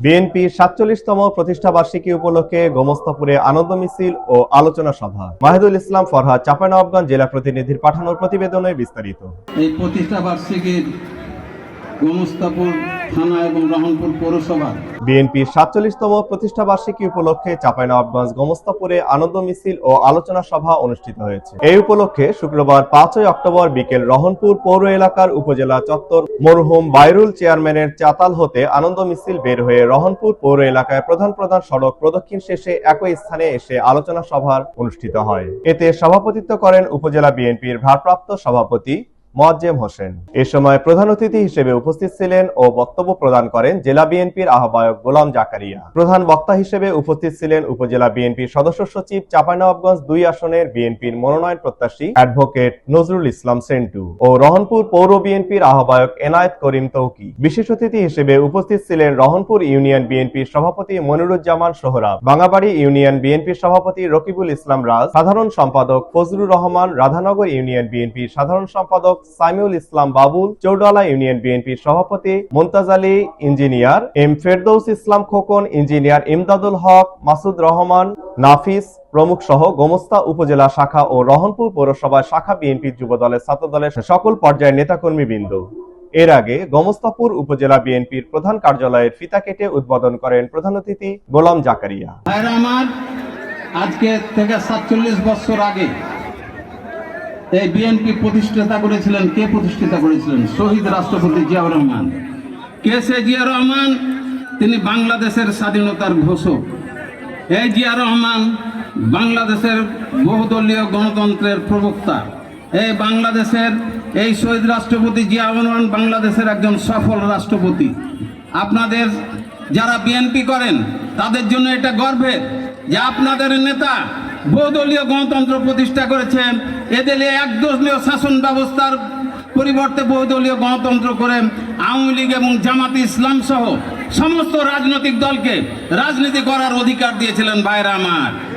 BNP সাতচল্লিশতম প্রতিষ্ঠাবার্ষিকী উপলক্ষে গোমস্তাপুরে আনন্দ মিছিল ও আলোচনা সভা। মাহিদুল ইসলাম ফরহাদ, চাঁপাইনবাবগঞ্জ জেলা প্রতিনিধির পাঠানোর প্রতিবেদনে বিস্তারিত। এই প্রতিষ্ঠা বার্ষিকীর গোমস্তাপুর থানা এবং রহনপুর পৌরসভা। বিএনপির সাতচল্লিশতম প্রতিষ্ঠাবার্ষিকী উপলক্ষে চাঁপাইনবাবগঞ্জ গোমস্তাপুরে আনন্দ মিছিল ও আলোচনা সভা অনুষ্ঠিত হয়েছে। এই উপলক্ষে শুক্রবার পাঁচই অক্টোবর বিকেল রহনপুর পৌর এলাকার উপজেলা চত্বর মরহুম বাইরুল চেয়ারম্যানের চাতাল হতে আনন্দ মিছিল বের হয়ে রহনপুর পৌর এলাকায় প্রধান প্রধান সড়ক প্রদক্ষিণ শেষে একই স্থানে এসে আলোচনা সভার অনুষ্ঠিত হয়। এতে সভাপতিত্ব করেন উপজেলা বিএনপির ভারপ্রাপ্ত সভাপতি মোয়াজ্জেম হোসেন। এ সময় প্রধান অতিথি হিসেবে উপস্থিত ছিলেন ও বক্তব্য প্রদান করেন জেলা বিএনপির আহ্বায়ক গোলাম জাকারিয়া। প্রধান বক্তা হিসেবে উপস্থিত ছিলেন উপজেলা বিএনপির সদস্য সচিব চাঁপাইনবাবগঞ্জ দুই আসনের বিএনপির মনোনয়ন প্রত্যাশী অ্যাডভোকেট নজরুল ইসলাম সেন্টু ও রহনপুর পৌর বিএনপির আহ্বায়ক এনায়েত করিম তৌকি। বিশেষ অতিথি হিসেবে উপস্থিত ছিলেন রহনপুর ইউনিয়ন বিএনপির সভাপতি মনিরুজ্জামান সোহরাব, বাঙাবাড়ি ইউনিয়ন বিএনপির সভাপতি রকিবুল ইসলাম রাজ, সাধারণ সম্পাদক ফজলুর রহমান, রাধানগর ইউনিয়ন বিএনপির সাধারণ সম্পাদক সাইমুল ইসলাম বাবুল, চৌডালা ইউনিয়ন বিএনপির সভাপতি Mumtaz Ali engineer, M Ferdous Islam Khokon, engineer Imdadul Haque, Masud Rahman, Nafis প্রমুখ সহ গোমস্তা উপজেলা শাখা ও রহনপুর পৌরসভা শাখা বিএনপির যুব দলের ছাত্র দলের সকল পর্যায়ের নেতাকর্মী বৃন্দ এর আগে গমস্তাপুর উপজেলা বিএনপির প্রধান কার্যালয়ের ফিতা কেটে উদ্বোধন করেন প্রধান অতিথি গোলাম জাকারিয়া। আজকে থেকে সাতচল্লিশ বছর আগে এই বিএনপি প্রতিষ্ঠাতা করেছিলেন, কে প্রতিষ্ঠাতা করেছিলেন? শহীদ রাষ্ট্রপতি জিয়াউর রহমান। কে সে জিয়া রহমান? তিনি বাংলাদেশের স্বাধীনতার ঘোষক। এই জিয়া রহমান বাংলাদেশের বহুদলীয় গণতন্ত্রের প্রবক্তা। এই বাংলাদেশের, এই শহীদ রাষ্ট্রপতি জিয়াউর রহমান বাংলাদেশের একজন সফল রাষ্ট্রপতি। আপনাদের যারা বিএনপি করেন, তাদের জন্য এটা গর্বের যে আপনাদের নেতা বহুদলীয় গণতন্ত্র প্রতিষ্ঠা করেছেন। এদের একদলীয় শাসন ব্যবস্থার পরিবর্তে বহুদলীয় গণতন্ত্র করে আওয়ামী লীগ এবং জামাত ইসলাম সহ সমস্ত রাজনৈতিক দলকে রাজনীতি করার অধিকার দিয়েছিলেন ভাইরা আমার।